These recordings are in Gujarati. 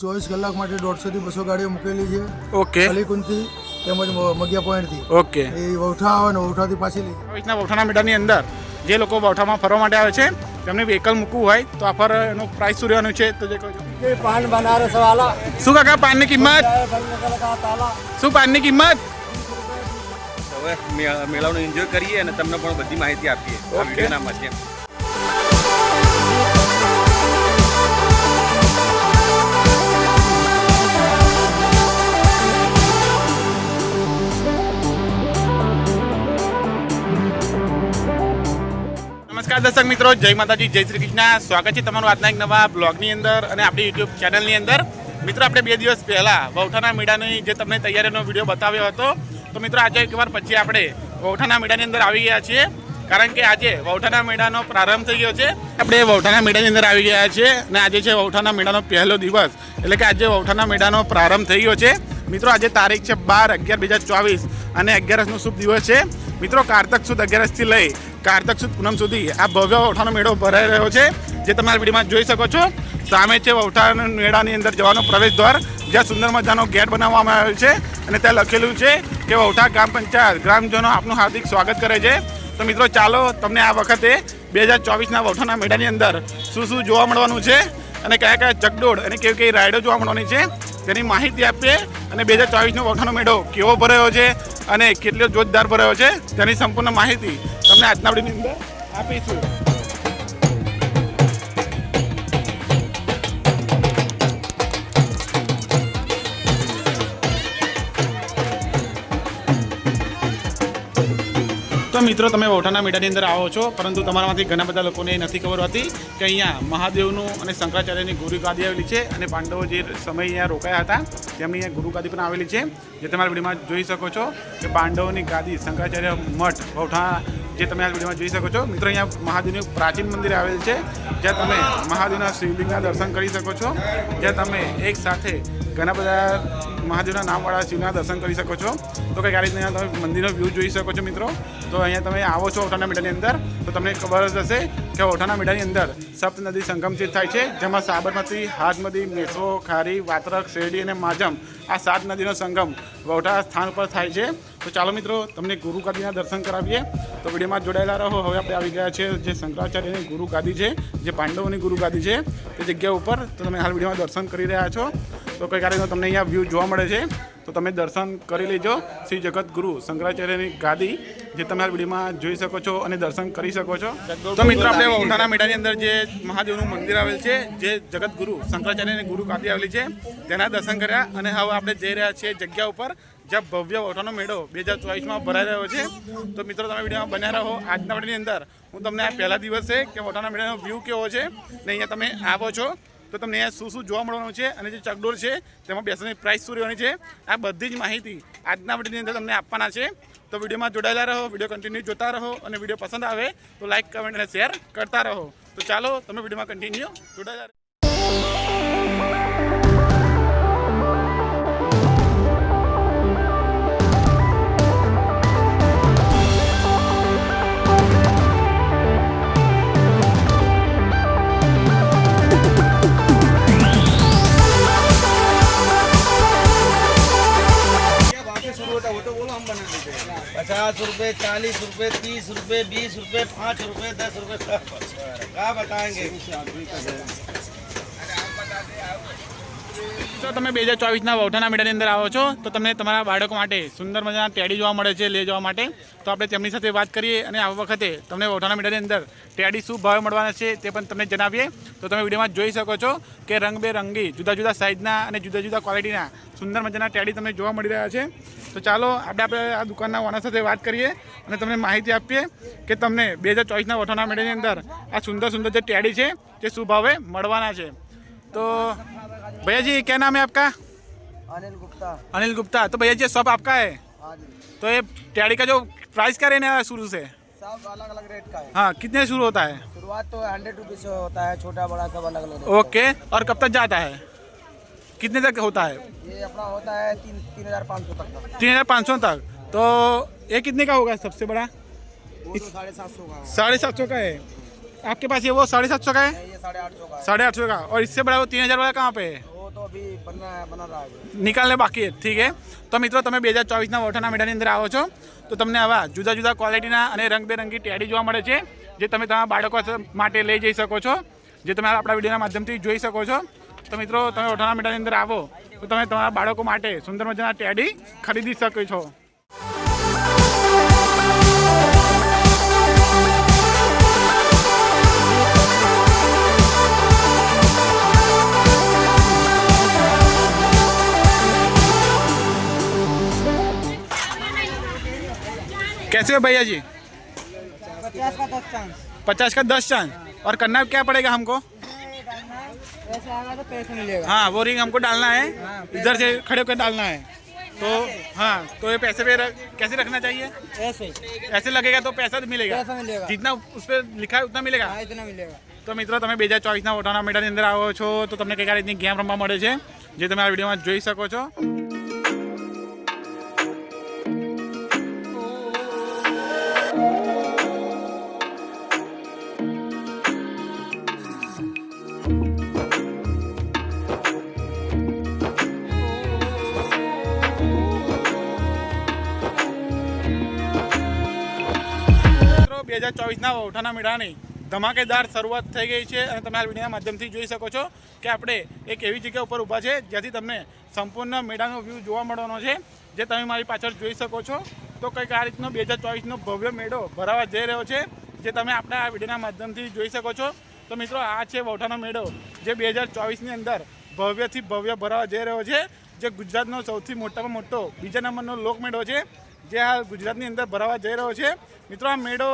ચોવીસ કલાક માટે દોઢસોથી બસો ગાડીઓ મૂકેલી છે. ઓકે. અલીકુંથી તેમજ મગિયા પોઈન્ટથી. ઓકે. એ વૌઠા આવે ને વૌઠાથી પાછી લઈ રીતના વૌઠાના મીટરની અંદર જે લોકો વૌઠામાં ફરવા માટે આવે છે તેમને વ્હીકલ મૂકવું હોય તો આ પર એનો પ્રાઇસ શું રહેવાનું છે તો જે કહો પાન બનારસ વાલા. શું કાકા પાનની કિંમત? શું પાનની કિંમત? હવે મેળાનો એન્જોય કરીએ અને તમને પણ બધી માહિતી આપીએ વિડીયોના માધ્યમથી. દર્શક મિત્રો, જય માતાજી, જય શ્રી કૃષ્ણ. સ્વાગત છે તમારું આજના એક નવા બ્લોગની અંદર અને આપણી યુટ્યુબ ચેનલની અંદર. મિત્રો, આપણે બે દિવસ પહેલા વૌઠાના મેળાની જે તમને તૈયારીનો વીડિયો બતાવ્યો હતો, તો મિત્રો, આજે એકવાર પછી આપણે વૌઠાના મેળાની અંદર આવી ગયા છીએ. કારણ કે આજે વૌઠાના મેળાનો પ્રારંભ થઈ ગયો છે. આપણે વૌઠાના મેળાની અંદર આવી ગયા છીએ અને આજે છે વૌઠાના મેળાનો પહેલો દિવસ. એટલે કે આજે વૌઠાના મેળાનો પ્રારંભ થઈ ગયો છે. મિત્રો, આજે તારીખ છે બાર અગિયાર બે હજાર ચોવીસ અને અગિયારસનો શુભ દિવસ છે. મિત્રો, કારતક સુદ અગિયારસથી લઈ કારતક સુદ પૂનમ સુધી આ ભવ્ય વૌઠાનો મેળો ભરાઈ રહ્યો છે. જે તમારા વિડીયોમાં જોઈ શકો છો. સામે છે વૌઠાના મેળાની અંદર જવાનો પ્રવેશ દ્વાર. જ્યાં સુંદર મજાનો ગેટ બનાવવામાં આવ્યો છે. અને ત્યાં લખેલું છે કે વૌઠા ગ્રામ પંચાયત ગ્રામજનો આપનું હાર્દિક સ્વાગત કરે છે. તો મિત્રો ચાલો તમને આ વખતે બે હજાર ચોવીસના વઠોના મેળાની અંદર શું શું જોવા મળવાનું છે અને કયા કયા ચકડોળ અને કેવી કેવી રાઈડો જોવા મળવાની છે તેની માહિતી આપીએ અને બે હજાર ચોવીસનો વઠોનો મેળો કેવો ભરાયો છે અને કેટલો જોરદાર ભરાયો છે તેની સંપૂર્ણ માહિતી તમને આજના આપીશું. મિત્રો, તમે વોઠાના મેળાની અંદર આવો છો, પરંતુ તમારામાંથી ઘણા બધા લોકોને નથી ખબર હતી કે અહીંયા મહાદેવનું અને શંકરાચાર્યની ગુરુ ગાદી આવેલી છે અને પાંડવો જે સમય અહીંયા રોકાયા હતા, તેમની અહીંયા ગુરુગાદી પણ આવેલી છે. જે તમારા વિડીયોમાં જોઈ શકો છો કે પાંડવોની ગાદી શંકરાચાર્ય મઠ, વૌઠા જે તમે આ વિડીયોમાં જોઈ શકો છો. મિત્રો, અહીંયા મહાદેવનું પ્રાચીન મંદિર આવેલ છે, જ્યાં તમે મહાદેવના શિવલિંગના દર્શન કરી શકો છો. જ્યાં તમે એક સાથે ઘણા બધા મહાદેવના નામવાળા શિવના દર્શન કરી શકો છો. તો કંઈક આ રીતના તમે મંદિરનો વ્યૂ જોઈ શકો છો, મિત્રો. તો અહીંયા તમે આવો છો ઓઠાના મેળાની અંદર, તો તમને ખબર જ હશે કે ઓઠાના મેળાની અંદર સપ્ત નદી સંગમથી થાય છે, જેમાં સાબરમતી, હાથમતી, મેસો, ખારી, વાત્રક, શેરડી અને માજમ આ સાત નદીનો સંગમ વૌઠા સ્થાન પર થાય છે. તો ચાલો મિત્રો, તમને ગુરુ ગાદીના દર્શન કરાવીએ. તો વિડીયોમાં જોડાયેલા રહો. હવે આપણે આવી ગયા છે જે શંકરાચાર્યની ગુરુ ગાદી છે, જે પાંડવોની ગુરુ ગાદી છે, તે જગ્યા ઉપર તો તમે હાલ વિડીયોમાં દર્શન કરી રહ્યા છો. તો કઈ કારણ તમને અહીંયા વ્યૂ જોવા મળે છે. તો તમે દર્શન કરી લેજો. શ્રી જગતગુરુ શંકરાચાર્યની ગાદી, જે તમે આ વિડીયોમાં જોઈ શકો છો અને દર્શન કરી શકો છો. તો મિત્રો, આપણે ઉઠાના મેળાની અંદર જે મહાદેવનું મંદિર આવેલ છે, જે જગત ગુરુ શંકરાચાર્યની ગુરુ ગાદી આવેલી છે, તેના દર્શન કર્યા અને હવે આપણે જઈ રહ્યા છીએ જગ્યા ઉપર, જ્યાં ભવ્ય ઓઠાનો મેળો બે હજાર ચોવીસમાં ભરાઈ રહ્યો છે. તો મિત્રો, તમે વિડીયોમાં બન્યા રહો. આજના વિડીયોની અંદર હું તમને આ પહેલા દિવસે કે ઓઠાના મેળાનો વ્યૂ કેવો છે, ને અહીંયા તમે આવો છો. તો તમને અહીંયા શું શું જોવા મળવાનું છે અને જે ચકડોળ છે, તેમાં બેસવાની પ્રાઇસ શું રહેવાની છે, આ બધી જ માહિતી આજના વિડીયોની અંદર તમને આપવાના છે. તો વિડીયોમાં જોડાયેલા રહો, વીડિયો કન્ટિન્યુ જોતા રહો અને વીડિયો પસંદ આવે તો લાઇક કમેન્ટ અને શેર કરતા રહો. તો ચાલો, તમે વિડીયોમાં કન્ટિન્યુ જોડાયેલા पचास रुपए चालीस रुपए तीस रुपए बीस रुपए पाँच रुपए दस रुपए सब क्या बताएंगे તો તમે બે હજાર ચોવીસના વૌઠાના મેળાની અંદર આવો છો, તો તમને તમારા બાળકો માટે સુંદર મજાના ટેડી જોવા મળે છે લે જવા માટે. તો આપણે તેમની સાથે વાત કરીએ અને આ વખતે તમને વૌઠાના મેળાની અંદર ટેડી શું ભાવે મળવાના છે તે પણ તમને જણાવીએ. તો તમે વિડીયોમાં જોઈ શકો છો કે રંગબેરંગી જુદા જુદા સાઇઝના અને જુદા જુદા ક્વોલિટીના સુંદર મજાના ટેડી તમને જોવા મળી રહ્યા છે. તો ચાલો, આપણે આપણે આ દુકાનના ઓનર સાથે વાત કરીએ અને તમને માહિતી આપીએ કે તમને બે હજાર ચોવીસના વૌઠાના મેળાની અંદર આ સુંદર સુંદર જે ટેડી છે તે શું ભાવે મળવાના છે. તો भैया जी क्या नाम है आपका? अनिल गुप्ता। अनिल गुप्ता तो भैया जी सब आपका है? हाँ जी। तो ये टैडी का जो प्राइस क्या रहने वाला शुरू से? सब अलग अलग रेट का है। हाँ कितने शुरू होता है? शुरुआत तो हंड्रेड रुपीज़ से होता है छोटा बड़ा सब अलग अलग ओके और कब तक जाता है? कितने तक होता है? ये अपना होता है तीन तीन हज़ार पाँच सौ तक तीन हज़ार पाँच सौ तक। तो ये कितने का होगा सबसे बड़ा? वो तो साढ़े सात सौ का साढ़े सात सौ का है। आपके पास ये वो साढ़े सात सौ का है? साढ़े आठ सौ का साढ़े आठ सौ का। और इससे बड़ा वो तीन हज़ार वाला कहाँ पे है? अभी बना बना रहा है નિકાલને બાકી છે ઠીક છે તો મિત્રો તમે બે હજાર ચોવીસના વોઠાના મેળાની અંદર આવો છો તો તમને આવા જુદા જુદા ક્વોલિટીના અને રંગબેરંગી ટેડી જોવા મળે છે જે તમે તમારા બાળકો માટે લઈ જઈ શકો છો જે તમે આપણા વિડીયોના માધ્યમથી જોઈ શકો છો તો મિત્રો તમે વોઠાના મેળાની અંદર આવો તો તમે તમારા બાળકો માટે સુંદર મજાના ટેડી ખરીદી શકો છો कैसे हो भैया जी पचास का दस चांस पचास का दस चांद और करना क्या पड़ेगा हमको पैसा आएगा तो पैसा मिलेगा हाँ वो रिंग हमको डालना है इधर से खड़े होकर डालना है तो हाँ तो ये पैसे पे रख, कैसे रखना चाहिए ऐसे ऐसे लगेगा तो पैसा तो मिलेगा पैसा मिलेगा जितना उस पर लिखा है उतना मिलेगा हाँ इतना मिलेगा તો મિત્રો તમે બે હજાર ચોવીસના વોટાના મેળાની અંદર આવો છો તો તમને કઈ રીતની ગેમ રમવા મળે છે જે તમે આ વિડીયોમાં જોઈ શકો છો હજાર મેળાની ધમાકેદાર શરૂઆત થઈ ગઈ છે અને તમે આ વિડીયોના માધ્યમથી જોઈ શકો છો કે આપણે એક એવી જગ્યા ઉપર ઊભા છે જ્યાંથી તમને સંપૂર્ણ મેળાનો વ્યૂ જોવા મળવાનો છે. જે તમે મારી પાછળ જોઈ શકો છો. તો કંઈક આ રીતનો બે હજાર ચોવીસનો ભવ્ય મેળો ભરાવા જઈ રહ્યો છે, જે તમે આપણા આ વિડીયોના માધ્યમથી જોઈ શકો છો. તો મિત્રો, આ છે વૌઠાનો મેળો, જે બે હજાર ચોવીસની અંદર ભવ્યથી ભવ્ય ભરાવા જઈ રહ્યો છે, જે ગુજરાતનો સૌથી મોટામાં મોટો, બીજા નંબરનો લોકમેળો છે, જે હાલ ગુજરાતની અંદર ભરાવા જઈ રહ્યો છે. મિત્રો, આ મેળો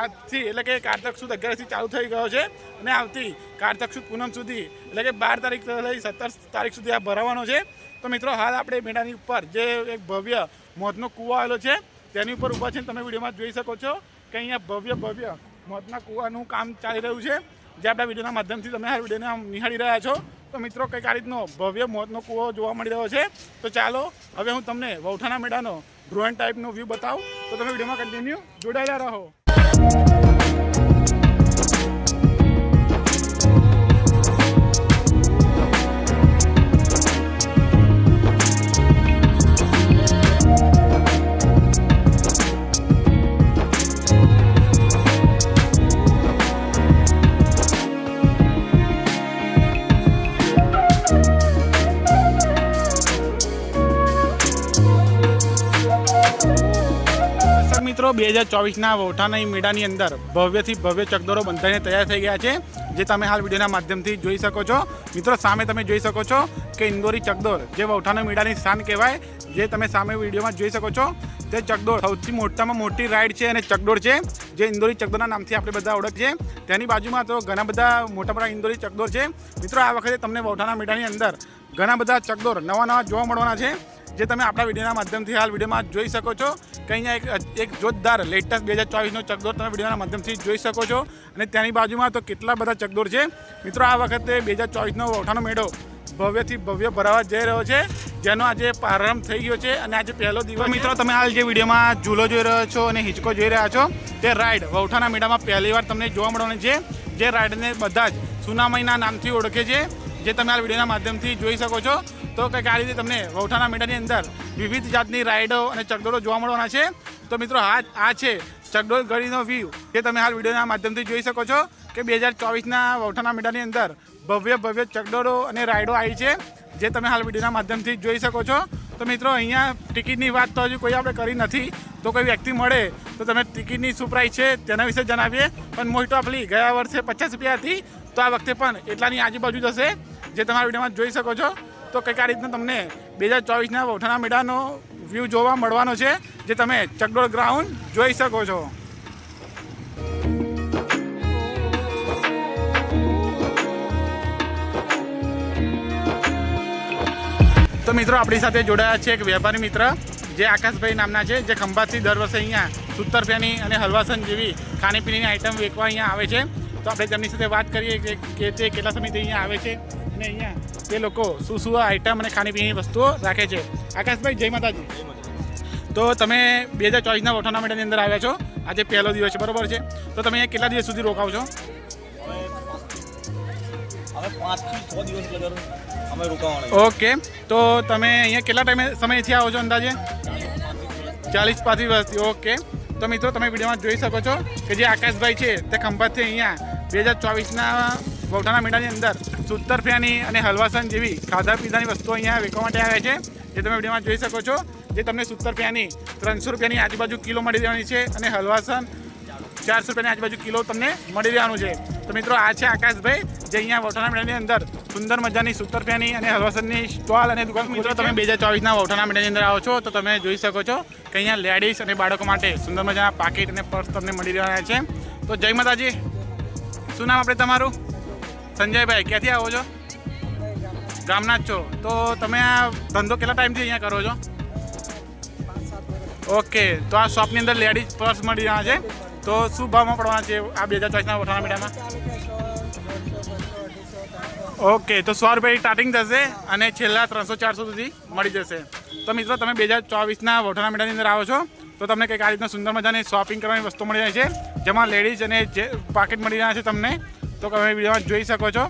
આજથી એટલે કે કારતક સુદ અગિયારથી ચાલુ થઈ ગયો છે અને આવતી કારતક સુદ પૂનમ સુધી એટલે કે બાર તારીખ લઈ સત્તર તારીખ સુધી આ ભરાવાનો છે. તો મિત્રો, હાલ આપણે મેળાની ઉપર જે એક ભવ્ય મોતનો કૂવો આવેલો છે, તેની ઉપર ઊભા છે તમે વિડીયોમાં જોઈ શકો છો કે અહીંયા ભવ્ય ભવ્ય મોતના કૂવાનું કામ ચાલી રહ્યું છે, જે આપણા વિડીયોના માધ્યમથી તમે આ વિડીયોને નિહાળી રહ્યા છો. તો મિત્રો, કંઈક આ રીતનો ભવ્ય મોતનો કૂવો જોવા મળી રહ્યો છે. તો ચાલો, હવે હું તમને વૌઠાના મેળાનો ડ્રોઈંગ ટાઈપનો વ્યૂ બતાવું. તો તમે વિડીયોમાં કન્ટિન્યુ જોડાયેલા રહો. દર્શક બે હજાર ચોવીસના વૌઠાના મેળાની અંદર ભવ્યથી ભવ્ય ચકદોરો બંધાઈને તૈયાર થઈ ગયા છે, જે તમે હાલ વિડીયોના માધ્યમથી જોઈ શકો છો. મિત્રો, સામે તમે જોઈ શકો છો કે ઇન્દોરી ચકદોર, જે વૌઠાના મેળાની સ્થાન કહેવાય, જે તમે સામે વિડીયોમાં જોઈ શકો છો, તે ચકડોળ સૌથી મોટામાં મોટી રાઈડ છે અને ચકડોળ છે, જે ઇન્દોરી ચકડોળના નામથી આપણે બધા ઓળખીએ. તેની બાજુમાં તો ઘણા બધા મોટા મોટા ઇન્દોરી ચકડોળ છે. મિત્રો, આ વખતે તમને વૌઠાના મેળાની અંદર ઘણા બધા ચકડોળ નવા નવા જોવા મળવાના છે. જે તમે આપણા વિડીયોના માધ્યમથી હાલ વિડીયોમાં જોઈ શકો છો કે અહીંયા એક એક જોરદાર લેટેસ્ટ બે હજાર ચોવીસનો ચકદોર તમે વિડીયોના માધ્યમથી જોઈ શકો છો અને તેની બાજુમાં તો કેટલા બધા ચકદોર છે. મિત્રો, આ વખતે બે હજાર ચોવીસનો વોઠાનો મેળો ભવ્યથી ભવ્ય ભરાવા જઈ રહ્યો છે, જેનો આજે પ્રારંભ થઈ ગયો છે અને આજે પહેલો દિવસ. મિત્રો, તમે હાલ જે વિડીયોમાં ઝૂલો જોઈ રહ્યો છો અને હિંચકો જોઈ રહ્યા છો, તે રાઈડ વૌઠાના મેળામાં પહેલી વાર તમને જોવા મળવાની છે, જે રાઈડને બધા જ સુનામઈના નામથી ઓળખે છે, જે તમે આ વિડીયોના માધ્યમથી જોઈ શકો છો. તો કંઈક આ રીતે તમને વૌઠાના મેળાની અંદર વિવિધ જાતની રાઈડો અને ચકડોળો જોવા મળવાના છે. તો મિત્રો આ આ છે ચકડોળ ગળીનો વ્યૂ જે તમે હાલ વિડીયોના માધ્યમથી જોઈ શકો છો કે બે હજાર ચોવીસના વૌઠાના મેળાની અંદર ભવ્ય ભવ્ય ચકડોળો અને રાઈડો આવી છે, જે તમે હાલ વિડીયોના માધ્યમથી જોઈ શકો છો. તો મિત્રો, અહીંયા ટિકિટની વાત તો હજુ કોઈ આપણે કરી નથી. તો કોઈ વ્યક્તિ મળે તો તમે ટિકિટની શું પ્રાઇસ છે તેના વિશે જણાવીએ. પણ મોસ્ટ ઓફલી ગયા વર્ષે પચાસ રૂપિયા હતી. તો આ વખતે પણ એટલાની આજુબાજુ જ હશે, જે તમારા વિડીયોમાં જોઈ શકો છો. તો કંઈક આ રીતના તમને બે હજાર ચોવીસના વૌઠાના મેળાનો વ્યૂ જોવા મળવાનો છે, જે તમે ચકડોળ ગ્રાઉન્ડ જોઈ શકો છો. તો મિત્રો, આપણી સાથે જોડાયા છે એક વેપારી મિત્ર, જે આકાશભાઈ નામના છે, જે ખંભાતથી દર વર્ષે અહીંયા સુતરફેની અને હલવાસન જેવી ખાણીપીણીની આઈટમ વેચવા અહીંયા આવે છે. તો આપણે તેમની સાથે વાત કરીએ કે તે કેટલા સમયથી અહીંયા આવે છે? અને અહીંયા તે લોકો શું શું આઈટમ અને ખાણીપીણીની વસ્તુઓ રાખે છે. આકાશભાઈ જય માતાજી. તો તમે બે હજાર ચોવીસના મેળાની અંદર આવ્યા છો. આજે પહેલો દિવસ છે બરોબર છે? તો તમે અહીંયા કેટલા દિવસ સુધી રોકાવ છો? ઓકે. તો તમે અહીંયા કેટલા ટાઈમે સમયથી આવો છો અંદાજે? ચાલીસ પાંત્રીસ વર્ષથી ઓકે. તો મિત્રો તમે વિડીયોમાં જોઈ શકો છો કે જે આકાશભાઈ છે તે ખંભાતથી અહીંયા બે હજાર ચોવીસના વૌઠાના મેળાની અંદર સુતરફિયાની અને હલવાસન જેવી ખાધા પીધાની વસ્તુઓ અહીંયા વેચવા માટે આવે છે જે તમે વિડીયોમાં જોઈ શકો છો જે તમને સુતરફિયાની ત્રણસો રૂપિયાની આજુબાજુ કિલો મળી રહેવાની છે અને હલવાસન ચારસો રૂપિયાની આજુબાજુ કિલો તમને મળી રહેવાનું છે. તો મિત્રો આ છે આકાશભાઈ જે અહીંયા વૌઠાના મેળાની અંદર સુંદર મજાની સુતરફિયાની અને હલવાસનની સ્ટોલ અને દુકાન. મિત્રો તમે બે હજાર ચોવીસના વૌઠાના મેળાની અંદર આવો છો તો તમે જોઈ શકો છો કે અહીંયા લેડીઝ અને બાળકો માટે સુંદર મજાના પાકીટ અને પર્સ તમને મળી રહ્યા છે. તો જય માતાજી. શું નામ આપણે તમારું? સંજયભાઈ, ક્યાંથી આવો છો? ગામના જ છો. તો તમે આ ધંધો કેટલા ટાઈમથી અહીંયા કરો છો? ઓકે, તો આ શોપની અંદર લેડીઝ પર્સ મળી રહ્યા છે. તો શું ભાવમાં પડવાના છે આ બે હજાર ચોવીસના વઠાણા મીઠામાં? ઓકે, તો સો રૂપિયા સ્ટાર્ટિંગ થશે અને છેલ્લા ત્રણસો ચારસો સુધી મળી જશે. તો મિત્રો, તમે બે હજાર ચોવીસના વઠાણા મીઠાની અંદર આવો છો, તો તમને કંઈક આ રીતના સુંદર મજાની શોપિંગ કરવાની વસ્તુ મળી જાય છે, જેમાં લેડીઝ અને જે પાકેટ મળી રહ્યા છે તમને. તો તમે વિડીયોમાં જોઈ શકો છો.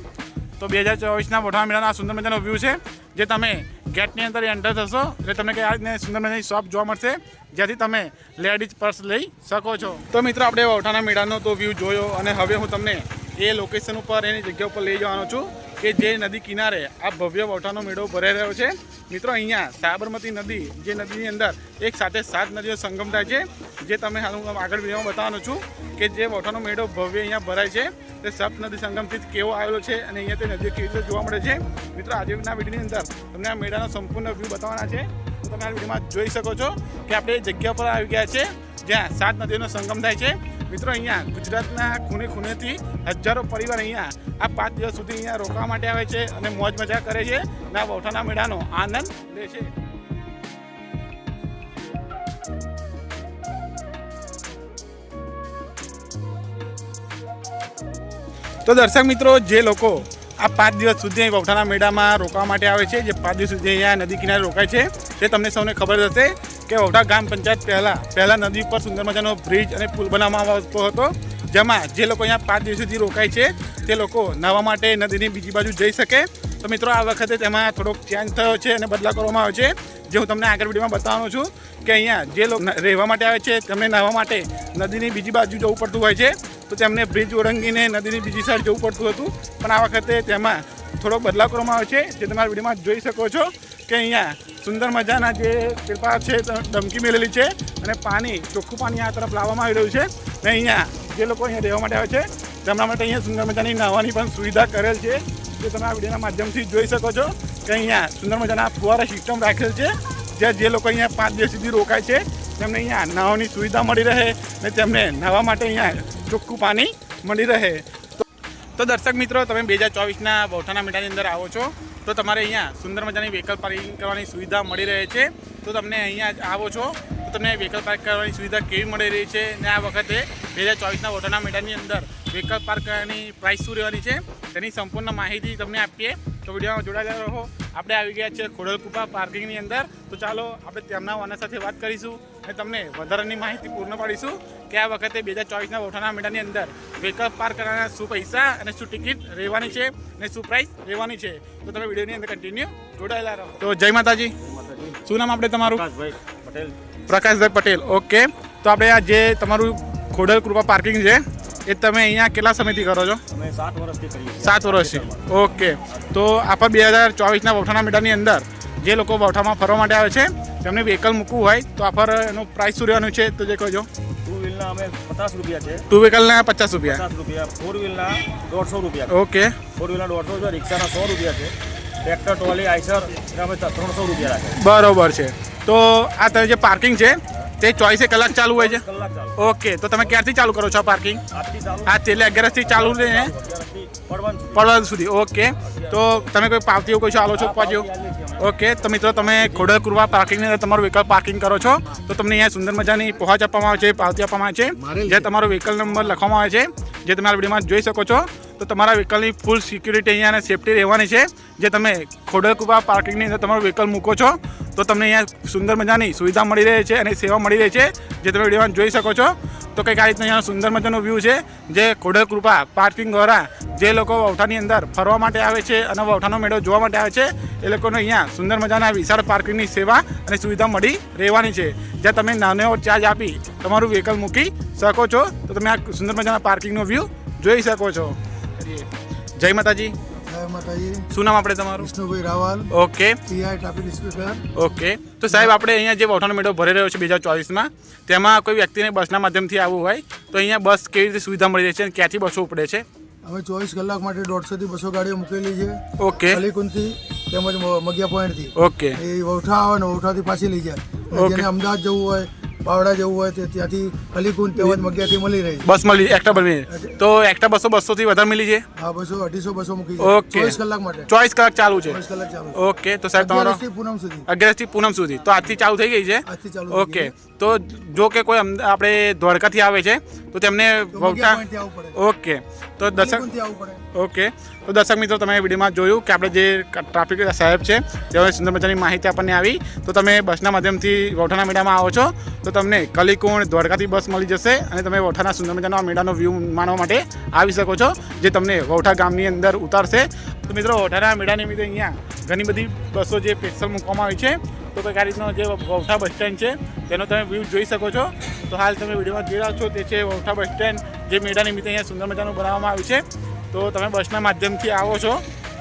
તો બે હજાર ચોવીસના મોઢા મેળાનો સુંદર મજાનો વ્યૂ છે, જે તમે ગેટની અંદર એન્ટર થશો, એટલે તમને કંઈ આ સુંદર મજાની શોપ જોવા મળશે, જ્યાંથી તમે લેડીઝ પર્સ લઈ શકો છો. તો મિત્રો, આપણે વઠાણા મેળાનો તો વ્યૂ જોયો, અને હવે હું તમને એ લોકેશન ઉપર, એની જગ્યા ઉપર લઈ જવાનો છું. કે જે નદી કિનારે આ ભવ્ય વઠાનો મેળો ભરાઈ રહ્યો છે. મિત્રો, અહીંયા સાબરમતી નદી, જે નદીની અંદર એક સાથે સાત નદીઓ સંગમ થાય છે, જે તમે હું આગળ વિડીયોમાં બતાવવાનો છું કે જે વઠાનો મેળો ભવ્ય અહીંયા ભરાય છે. તે સપ્ત નદી સંગમથી કેવો આવેલો છે અને અહીંયા તે નદીઓ કેવી રીતે જોવા મળે છે. મિત્રો આજના વિડીયોની અંદર તમને આ મેળાનો સંપૂર્ણ વ્યૂ બતાવવાના છે. તો તમે આ વિડીયોમાં જોઈ શકો છો કે આપણે જગ્યા પર આવી ગયા છે, જ્યાં સાત નદીઓનો સંગમ થાય છે. મિત્રો, અહીંયા ગુજરાતના ખૂણે ખૂણેથી હજારો પરિવાર અહીંયા આ પાંચ દિવસ સુધી અહીંયા રોકાવા માટે આવે છે અને મોજ મજા કરે છે અને આ વૌઠાના મેળાનો આનંદ લે છે. તો દર્શક મિત્રો, જે લોકો આ પાંચ દિવસ સુધી અહીં વૌઠાના મેળામાં રોકાવા માટે આવે છે, જે પાંચ દિવસ સુધી અહીંયા નદી કિનારે રોકાય છે, તે તમને સૌને ખબર હશે. કે ઓઢા ગ્રામ પંચાયત પહેલાં પહેલાં નદી ઉપર સુંદર મજાનો બ્રિજ અને પુલ બનાવવામાં આવતો હતો, જેમાં જે લોકો અહીંયા પાંચ દિવસ સુધી રોકાય છે, તે લોકો નાહવા માટે નદીની બીજી બાજુ જઈ શકે. તો મિત્રો, આ વખતે તેમાં થોડોક ચેન્જ થયો છે અને બદલાવ કરવામાં આવ્યો છે, જે હું તમને આગળ વિડીયોમાં બતાવવાનો છું કે અહીંયા જે લોકો રહેવા માટે આવે છે, તેમને નાહવા માટે નદીની બીજી બાજુ જવું પડતું હોય છે. તો તેમને બ્રિજ ઓળંગીને નદીની બીજી સાઈડ જવું પડતું હતું. પણ આ વખતે તેમાં થોડોક બદલાવ કરવામાં આવ્યો છે, જે તમારા વિડીયોમાં જોઈ શકો છો કે અહીંયા સુંદર મજાના જે કૃપા છે તે ડમકી મેળેલી છે અને પાણી, ચોખ્ખું પાણી આ તરફ લાવવામાં આવી રહ્યું છે અને અહીંયા જે લોકો અહીંયા રહેવા માટે આવે છે, તેમના માટે અહીંયા સુંદર મજાની નાહવાની પણ સુવિધા કરેલ છે. જે તમે આ વિડીયોના માધ્યમથી જોઈ શકો છો કે અહીંયા સુંદર મજાના ફુવારા સિસ્ટમ રાખેલ છે, જ્યાં જે લોકો અહીંયા પાંચ દિવસ સુધી રોકાય છે, તેમને અહીંયા નાહવાની સુવિધા મળી રહે અને તેમને નાહવા માટે અહીંયા ચોખ્ખું પાણી મળી રહે. તો તો દર્શક મિત્રો, તમે બે હજાર ચોવીસના બૌઠાના મીઠાની અંદર આવો છો. તો તમારે અહીંયા સુંદર મજાની વ્હીકલ પાર્કિંગ કરવાની સુવિધા મળી રહે છે. તો તમને અહીંયા આવો છો. તો તમને વ્હીકલ પાર્ક કરવાની સુવિધા કેવી મળી રહી છે ને આ વખતે બે હજાર ચોવીસના વોટરના મેળાની અંદર વ્હીકલ પાર્ક કરવાની પ્રાઇસ શું રહેવાની છે તેની સંપૂર્ણ માહિતી તમને આપીએ. તો વિડીયોમાં જોડાયેલા રહો. આપણે આવી ગયા છીએ ખોડલકુપા પાર્કિંગની અંદર. તો ચાલો આપણે તેમના ઓનર સાથે વાત કરીશું અને તમને વધારાની માહિતી પૂર્ણ પાડીશું કે આ વખતે બે હજાર ચોવીસના વોઠાના મેળાની અંદર વ્હીકલ પાર્ક કરવાના શું પૈસા અને શું ટિકિટ રહેવાની છે અને શું પ્રાઇસ રહેવાની છે. તો તમે વિડીયોની અંદર કન્ટિન્યુ જોડાયેલા રહો. તો જય માતાજી. શું નામ આપણે તમારું? પ્રકાશભાઈ પટેલ. પ્રકાશભાઈ પટેલ. ઓકે તો આપણે આ જે તમારું ખોડલ કૃપા પાર્કિંગ છે એ તમે અહીંયા કેટલા સમયથી કરો છો? અમે સાત વર્ષથી કરીએ સાત વર્ષથી. ઓકે. તો આપણે બે હજાર ચોવીસના વૌઠાના મેળાની અંદર જે લોકો વૌઠામાં ફરવા માટે આવે છે તેમને વ્હીકલ મૂકવું હોય તો આ પર એનું પ્રાઇસ શું રહેવાનું છે તો જે કહેજો. ટુ વ્હીલના અમે પચાસ રૂપિયા છે. ટુ વ્હીકલના પચાસ રૂપિયા. પચાસ રૂપિયા. ફોર વ્હીલના દોઢસો રૂપિયા. ઓકે. ફોર વ્હીલના દોઢસો રૂપિયા રિક્ષાના સો રૂપિયા છે. ટ્રેક્ટર ટ્રોલી આઈસર અમે ત્રણસો રૂપિયા રાખે. બરોબર છે. તો આ તમે જે પાર્કિંગ છે તે ચોવીસે કલાક ચાલુ હોય છે? ઓકે તો તમે ક્યારથી ચાલુ કરો છો આ પાર્કિંગ આજથી છેલ્લે અગિયારસથી ચાલુ અગિયારથી પડવાનું સુધી ઓકે. તો તમે કોઈ પાવતી એવું કોઈ ચાલો છો પાછો ઓકે તો મિત્રો તમે ખોડલ કુરવા પાર્કિંગની અંદર તમારું વ્હીકલ પાર્કિંગ કરો છો. તો તમને અહીંયા સુંદર મજાની પહોંચ આપવામાં આવે છે પાવતી આપવામાં આવે છે. જે તમારો વ્હીકલ નંબર લખવામાં આવે છે જે તમે આ વિડીયોમાં જોઈ શકો છો. તો તમારા વ્હીકલની ફૂલ સિક્યુરિટી અહીંયા સેફટી રહેવાની છે. જે તમે ખોડલકુપા પાર્કિંગની અંદર તમારું વ્હીકલ મૂકો છો, તો તમને અહીંયા સુંદર મજાની સુવિધા મળી રહે છે અને સેવા મળી રહી છે, જે તમે વિડીયોમાં જોઈ શકો છો. તો કંઈક આ રીતના અહીંયા સુંદર મજાનો વ્યૂ છે, જે ખોડલકૃપા પાર્કિંગ દ્વારા જે લોકો વૌઠાની અંદર ફરવા માટે આવે છે અને વૌઠાનો મેળો જોવા માટે આવે છે, એ લોકોને અહીંયા સુંદર મજાના વિશાળ પાર્કિંગની સેવા અને સુવિધા મળી રહેવાની છે. જ્યાં તમે નાનો ચાર્જ આપી તમારું વ્હીકલ મૂકી શકો છો, તો તમે આ સુંદર મજાના પાર્કિંગનો વ્યૂ જોઈ શકો છો. જય માતાજી. જય માતાજી. શું નામ આપણે તમારું? Vishnubhai Raval. Okay. PI traffic inspector okay. તો સાહેબ આપણે અહીંયા જે વૌઠાનો મેળો ભરી રહ્યો છે બે હજાર ચોવીસમાં તેમાં કોઈ વ્યક્તિને બસના માધ્યમથી આવવું હોય તો અહીંયા બસ કેવી રીતે સુવિધા મળી રહી છે અને ક્યાંથી બસો ઉપડે છે? અમે ચોવીસ કલાક માટે દોઢસોથી બસો ગાડીઓ મૂકેલી છે. ઓકે. અલીકુંજથી તેમજ મગિયા પોઈન્ટથી ઓકે. એ વૌઠા આવે ને વૌઠાથી પાછી લઈ જાય. જેને અમદાવાદ જવું હોય બાવડા જવું હોય તે ત્યાંથી અલીકુંજ તેમજ મગિયાથી મળી રહી છે. બસ મળી એકટા બની તો એકટા બસો બસોથી વધારે મળી છે હા બસો અઢીસો બસો મૂકી ઓકે. ચોવીસ કલાક માટે. ચોવીસ કલાક ચાલુ છે. ચોવીસ કલાક ચાલુ ઓકે તો સાહેબ તમારો પૂનમ સુધી. અગિયારથી પૂનમ સુધી. તો આજથી ચાલુ થઈ ગઈ છે? આજથી ચાલુ ઓકે. તો જો કે કોઈ આપણે દ્વારકાથી આવે છે તો તેમને ઓકે. તો દર્શક આવવું પડે. ઓકે. તો દર્શક મિત્રો તમે વિડીયોમાં જોયું કે આપણે જે ટ્રાફિક સાહેબ છે તેઓની સુંદર મજાની માહિતી આપણને આવી. તો તમે બસના માધ્યમથી વોઠાના મેળામાં આવો છો. તો તમને કલીકુણ દ્વારકાથી બસ મળી જશે અને તમે વોઠાના સુંદર મજાનો આ મેળાનો વ્યૂ માણવા માટે આવી શકો છો જે તમને વોઠા ગામની અંદર ઉતારશે. તો મિત્રો વોઠાના મેળા નિમિત્તે અહીંયા ઘણી બધી બસો જે સ્પેશિયલ મૂકવામાં આવી છે. તો કંઈક આ રીતનો જે વૌઠા બસ સ્ટેન્ડ છે, તેનો તમે વ્યૂ જોઈ શકો છો. તો હાલ તમે વિડીયોમાં જોઈ રહ્યા છો, તે છે વૌઠા બસ સ્ટેન્ડ, જે મેળા નિમિત્તે અહીંયા સુંદર મજાનું બનાવવામાં આવ્યું છે. તો તમે બસના માધ્યમથી આવો છો,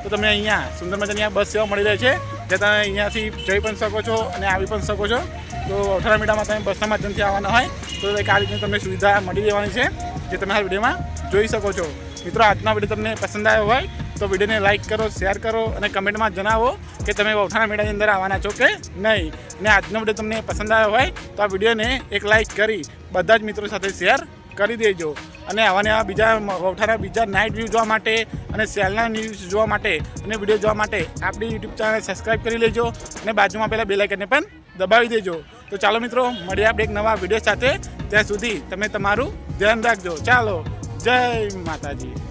તો તમને અહીંયા સુંદર મજાની આ બસ સેવા મળી રહે છે જે તમે અહીંયાથી જઈ પણ શકો છો અને આવી પણ શકો છો. તો અઠારા મેળામાં તમે બસના માધ્યમથી આવવાના હોય, તો એક આ રીતની તમને સુવિધા મળી રહેવાની છે, જે તમે આ વિડીયોમાં જોઈ શકો છો. મિત્રો, આજના વીડિયો તમને પસંદ આવ્યો હોય તો વિડીયોને લાઇક કરો, શેર કરો અને કમેન્ટમાં જણાવો કે તમે વૌઠાણા મેળાની અંદર આવવાના છો કે નહીં. અને આજનો વીડિયો તમને પસંદ આવ્યો હોય તો આ વિડીયોને એક લાઇક કરી બધા જ મિત્રો સાથે શેર કરી દેજો. અને આવાને આવા બીજા વૌઠાના બીજા નાઇટ વ્યૂ જોવા માટે અને સેલના ન્યૂઝ જોવા માટે અને વીડિયો જોવા માટે આપણી યુટ્યુબ ચેનલ સબસ્ક્રાઈબ કરી લેજો અને બાજુમાં પહેલાં બેલાઇકનને પણ દબાવી દેજો. તો ચાલો મિત્રો, મળીએ આપણે એક નવા વીડિયો સાથે. ત્યાં સુધી તમે તમારું ધ્યાન રાખજો. ચાલો, જય માતાજી.